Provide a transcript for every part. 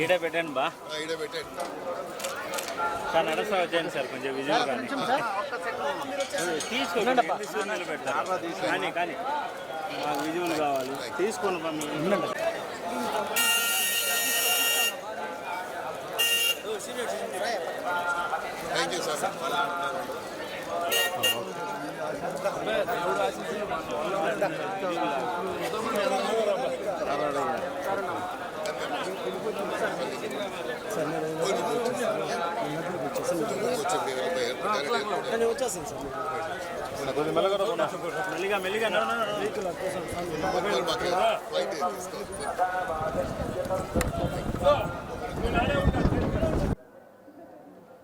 ఈడ పెట్టండి బా. ఈడ పెట్టండి సార్ నడసా వచ్చాను సార్? కొంచెం విజువల్ కానీ. తీసుకోండి పెడతారు? కానీ కానీ. మాకు విజువల్ కావాలి. తీసుకోండి బా మీ థ్యాంక్ యూ సార్ కొంచెం మీరు మెల్లిగా మెల్లిగా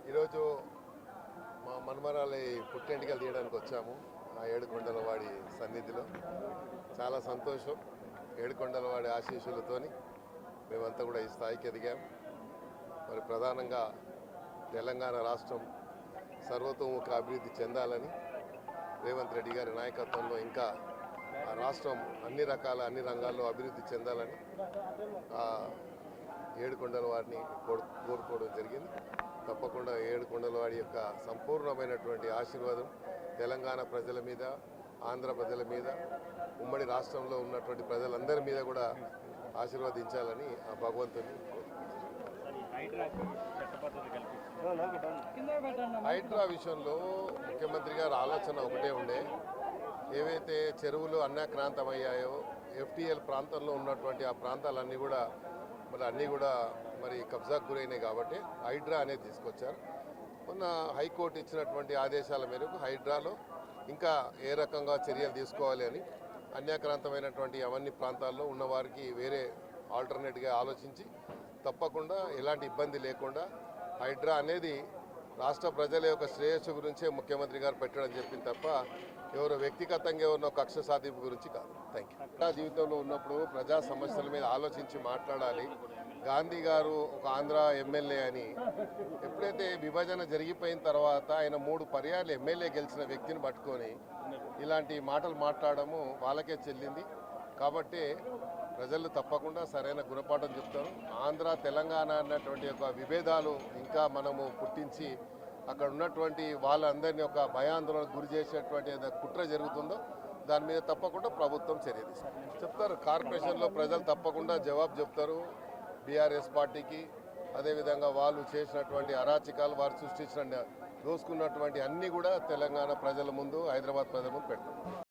ఈరోజు మా మన్మరాలి పుట్టెంటికలు తీయడానికి వచ్చాము. ఆ ఏడుకొండలవాడి సన్నిధిలో. చాలా సంతోషం ఏడుకొండలవాడి ఆశీస్సులతోని మేమంతా కూడా ఈ స్థాయికి ఎదిగాం. మరి ప్రధానంగా తెలంగాణ రాష్ట్రం సర్వతోముఖ అభివృద్ధి చెందాలని రేవంత్ రెడ్డి గారి నాయకత్వంలో ఇంకా ఆ రాష్ట్రం అన్ని రకాల అన్ని రంగాల్లో అభివృద్ధి చెందాలని ఏడుకొండల వారిని కోరు- కోరుకోవడం జరిగింది. తప్పకుండా ఏడుకొండల వారి యొక్క సంపూర్ణమైనటువంటి ఆశీర్వాదం తెలంగాణ ప్రజల మీద ఆంధ్ర ప్రజల మీద ఉమ్మడి రాష్ట్రంలో ఉన్నటువంటి ప్రజలందరి మీద కూడా ఆశీర్వదించాలని ఆ భగవంతుని కోరుకుంటున్నాను. హైడ్రా విషయంలో ముఖ్యమంత్రి గారి ఆలోచన ఒకటే ఉండే. ఏవైతే చెరువులు అన్యాక్రాంతమయ్యాయో ఎఫ్టీఎల్ ప్రాంతంలో ఉన్నటువంటి ఆ ప్రాంతాలన్నీ కూడా మరి అన్నీ కూడా మరి కబ్జాకు గురైనాయి కాబట్టి హైడ్రా అనేది తీసుకొచ్చారు. మొన్న హైకోర్టు ఇచ్చినటువంటి ఆదేశాల మేరకు హైడ్రాలో ఇంకా ఏ రకంగా చర్యలు తీసుకోవాలి అని అన్యాక్రాంతమైనటువంటి అవన్నీ ప్రాంతాల్లో ఉన్నవారికి వేరే ఆల్టర్నేట్గా ఆలోచించి తప్పకుండా ఎలాంటి ఇబ్బంది లేకుండా హైడ్రా అనేది రాష్ట్ర ప్రజల యొక్క శ్రేయస్సు గురించే ముఖ్యమంత్రి గారు పెట్టడం చెప్పింది తప్ప ఎవరు వ్యక్తిగతంగా ఎవరినో కక్ష సాధింపు గురించి కాదు. థ్యాంక్ యూ ప్రజా జీవితంలో ఉన్నప్పుడు ప్రజా సమస్యల మీద ఆలోచించి మాట్లాడాలి. గాంధీ గారు ఒక ఆంధ్ర ఎమ్మెల్యే అని ఎప్పుడైతే విభజన జరిగిపోయిన తర్వాత ఆయన మూడు పర్యాలు ఎమ్మెల్యే గెలిచిన వ్యక్తిని పట్టుకొని ఇలాంటి మాటలు మాట్లాడము వాళ్ళకే చెల్లింది. కాబట్టి ప్రజలు తప్పకుండా సరైన గుణపాఠం చెప్తారు. ఆంధ్ర తెలంగాణ అన్నటువంటి యొక్క విభేదాలు ఇంకా మనము పుట్టించి అక్కడ ఉన్నటువంటి వాళ్ళందరినీ ఒక భయాందోళనకు గురి చేసేటువంటి కుట్ర జరుగుతుందో దాని మీద తప్పకుండా ప్రభుత్వం చర్య తీసుకుంటుంది. చెప్తారు కార్పొరేషన్లో ప్రజలు తప్పకుండా జవాబు చెప్తారు బీఆర్ఎస్ పార్టీకి. అదేవిధంగా వాళ్ళు చేసినటువంటి అరాచకాలు వారు సృష్టించిన దోసుకున్నటువంటి అన్నీ కూడా తెలంగాణ ప్రజల ముందు హైదరాబాద్ ప్రజల ముందు పెడతారు.